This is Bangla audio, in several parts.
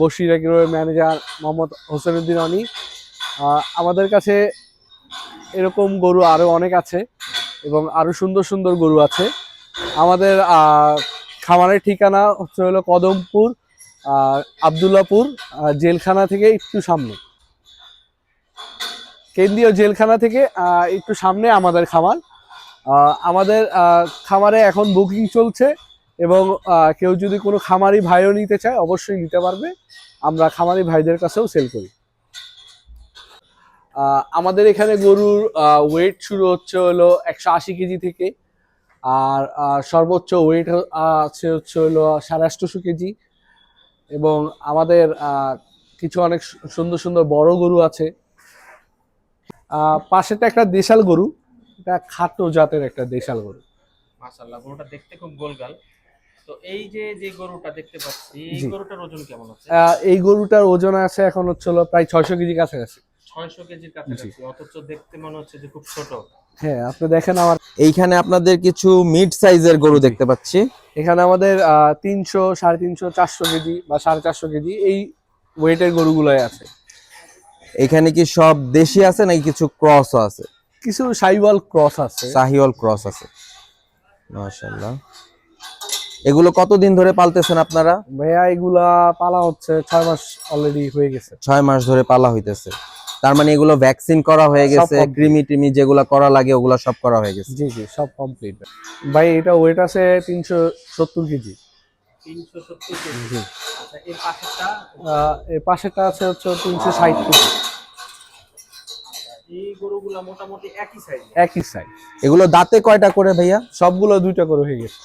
বশির এগ্রোর ম্যানেজার মোহাম্মদ হোসেনুদ্দিন অনি আহ, আমাদের কাছে এরকম গরু আরও অনেক আছে এবং আরও সুন্দর সুন্দর গরু আছে। আমাদের খামারের ঠিকানা হচ্ছে হলো কদমপুর আবদুল্লাপুর জেলখানা থেকে একটু সামনে। কেন্দ্রীয় জেলখানা থেকে একটু সামনে আমাদের খামার। আমাদের খামারে এখন বুকিং চলছে। এবং কেউ যদি কোনো খামারি ভাইও নিতে চায় অবশ্যই নিতে পারবে। আমরা খামারি ভাইদের কাছেও সেল করি। আমাদের এখানে গরুর ওয়েট শুরু হচ্ছে হলো একশো আশি কেজি থেকে। আর সর্বোচ্চ ওয়েট আছে হচ্ছে হলো সাড়ে আটশোশো কেজি। এবং আমাদের কিছু অনেক সুন্দর সুন্দর বড় গরু আছে। আহ, পাশেরটা একটা দেশাল গরু। এটা খাটো জাতের একটা দেশাল গরু। মাশাআল্লাহ গরুটা দেখতে খুব গোলগাল। তো এই যে যে গরুটা দেখতে পাচ্ছি এই গরুটার ওজন কেমন আছে? এই গরুটার ওজন আছে এখন হচ্ছে প্রায় ছয়শো কেজি কাছাকাছি। কেজির কাছাকাছি অথচ দেখতে মনে হচ্ছে যে খুব ছোট। হ্যাঁ আপনি দেখেন আমার এইখানে আপনাদের কিছু মিড সাইজের গরু দেখতে পাচ্ছি। এখানে আমাদের তিনশো সাড়ে তিনশো চারশো কেজি বা সাড়ে চারশো কেজি এই ওয়েটের গরুগুলোই আছে। এখানে কি সব দেশি আছে নাকি কিছু ক্রস আছে? কিছু সাইওয়াল ক্রস আছে। সাহিওয়াল ক্রস আছে। মাশাআল্লাহ। এগুলো কতদিন ধরে পালতেছেন আপনারা? ভাইয়া এগুলা পালা হচ্ছে ছয় মাস অলরেডি হয়ে গেছে। ছয় মাস ধরে পালা হইতেছে। তার মানে এগুলো ভ্যাকসিন করা হয়ে গেছে ক্রিমি টিমি যেগুলো করা লাগে ওগুলো সব করা হয়ে গেছে। জি জি সব কমপ্লিট ভাই এটা ওয়েট আছে তিনশো সত্তর কেজি। এর পাশেরটা আছে হচ্ছে তিনশো ষাট কেজি। মোটামুটি একই সাইজ একই সাইজ এগুলো দাঁতে কয়টা করে ভাইয়া? সবগুলো দুইটা করে হয়ে গেছে।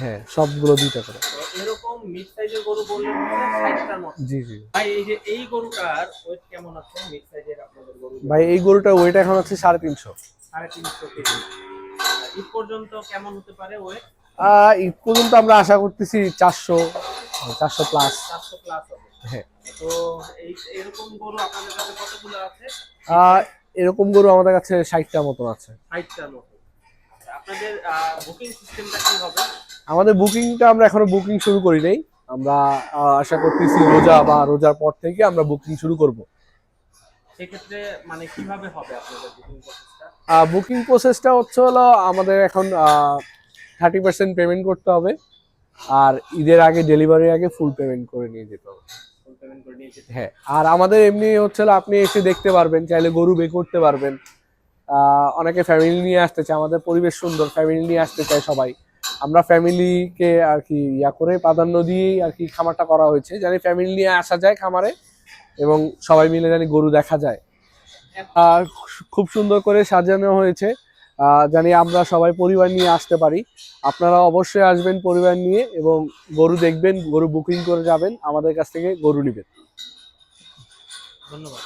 হ্যাঁ সবগুলো দুইটা করে। এরকম মিড সাইজের গরু বললে মতো। জি জি। ভাই এই যে এই গরুটার ওয়েট কেমন আছে মিড সাইজের আপনাদের গরু ভাই এই গরুটার ওয়েট এখন তিনশো। সাড়ে তিনশো কেজি। আর ঈদ পর্যন্ত কেমন হতে পারে ওয়েট ঈদ পর্যন্ত আমরা আশা করতেছি চারশো চারশো প্লাস চারশো প্লাস হবে। হ্যাঁ। তো এই এরকম গরু আপনাদের কাছে কতগুলো আছে? এরকম গরু আমাদের কাছে ষাটটা মতন আছে। ষাটটার মতো। আপনাদের বুকিং সিস্টেমটা কি হবে? আমাদের বুকিংটা আমরা এখনও বুকিং শুরু করি নাই। আমরা আশা করতেছি রোজা বা রোজার পর থেকে আমরা বুকিং শুরু করব। সেক্ষেত্রে মানে কীভাবে হবে আপনাদের বুকিং প্রসেসটা বুকিং প্রসেসটা হচ্ছে হলো আমাদের এখন থার্টি পার্সেন্ট পেমেন্ট করতে হবে। আর ঈদের আগে ডেলিভারির আগে ফুল পেমেন্ট করে নিয়ে যেতে হবে। হ্যাঁ আর আমাদের এমনি হচ্ছে আপনি এসে দেখতে পারবেন চাইলে গরু বে করতে পারবেন। অনেকে ফ্যামিলি নিয়ে আসতে চায় আমাদের পরিবেশ সুন্দর ফ্যামিলি নিয়ে আসতে চায় সবাই। আমরা ফ্যামিলিকে আর কি ইয়া করে প্রাধান্য দিয়েই আর কি খামারটা করা হয়েছে। জানি ফ্যামিলি নিয়ে আসা যায় খামারে এবং সবাই মিলে জানি গরু দেখা যায়। আর খুব সুন্দর করে সাজানো হয়েছে। আহ, জানি আমরা সবাই পরিবার নিয়ে আসতে পারি। আপনারা অবশ্যই আসবেন পরিবার নিয়ে এবং গরু দেখবেন গরু বুকিং করে যাবেন। আমাদের কাছ থেকে গরু নেবেন। ধন্যবাদ।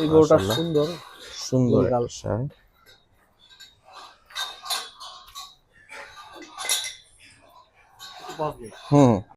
এই গরুটা। সুন্দর। সুন্দর বসবে হুম।